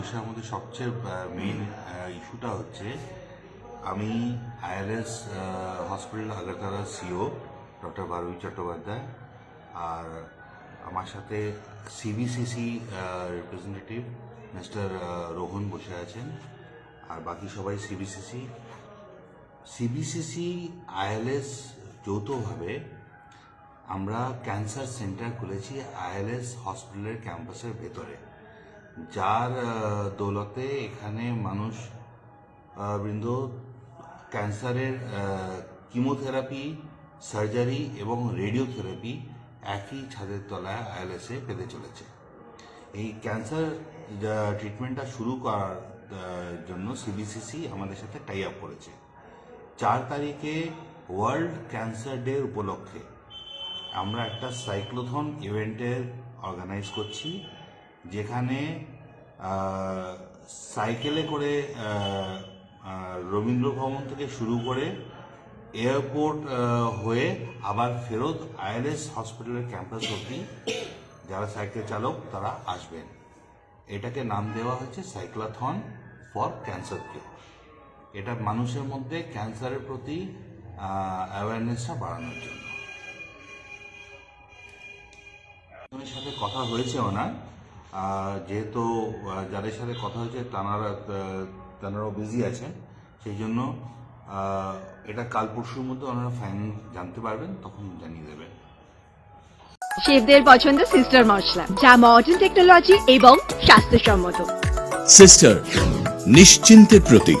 বিষয়ের মধ্যে সবচেয়ে মেইন ইস্যুটা হচ্ছে আমি ILS hospital Agartala CEO doctor Barbi Chattopadhyay, আর আমার সাথে সিবিসিসি রিপ্রেজেন্টেটিভ মিস্টার রোহন বসে আছেন, আর বাকি সবাই সিবিসিসি সিবিসিসি আইএলএস যৌথভাবে আমরা ক্যান্সার সেন্টার খুলেছি আইএলএস হসপিটালের ক্যাম্পাসের ভেতরে। যার দৌলতে এখানে মানুষ বৃন্দ, ক্যান্সারের কিমোথেরাপি, সার্জারি এবং রেডিওথেরাপি একই ছাদের তলায় আইএলএসে পেতে চলেছে। এই ক্যান্সার ট্রিটমেন্টটা শুরু করার জন্য সিবিসিসি আমাদের সাথে টাই আপ করেছে। চার তারিখে ওয়ার্ল্ড ক্যান্সার ডে উপলক্ষে আমরা একটা সাইক্লোথন ইভেন্টের অর্গানাইজ করছি। যেখানে সাইকেলে করে রবীন্দ্র ভবন থেকে শুরু করে এয়ারপোর্ট হয়ে আবার ফেরত আইএলএস হসপিটালের ক্যাম্পাস অব্দি যারা সাইকেল চালক তারা আসবেন। এটাকে নাম দেওয়া হয়েছে সাইক্লাথন ফর ক্যান্সার কিউর এটা মানুষের মধ্যে ক্যান্সারের প্রতি অ্যাওয়ারনেসটা বাড়ানোর জন্য। সাথে কথা হয়েছে ওনার। যেহেতু যাদের সাথে কথা হয়েছে তানারা তানারাও বিজি আছেন। সেই জন্য এটা কাল পরশুর মধ্যে ওনারা ফাইন জানতে পারবেন তখন জানিয়ে দেবেন। শেফদের পছন্দ সিস্টার মশলা যা মডার্ন টেকনোলজি এবং স্বাস্থ্যসম্মত। সিস্টার নিশ্চিন্তের প্রতীক।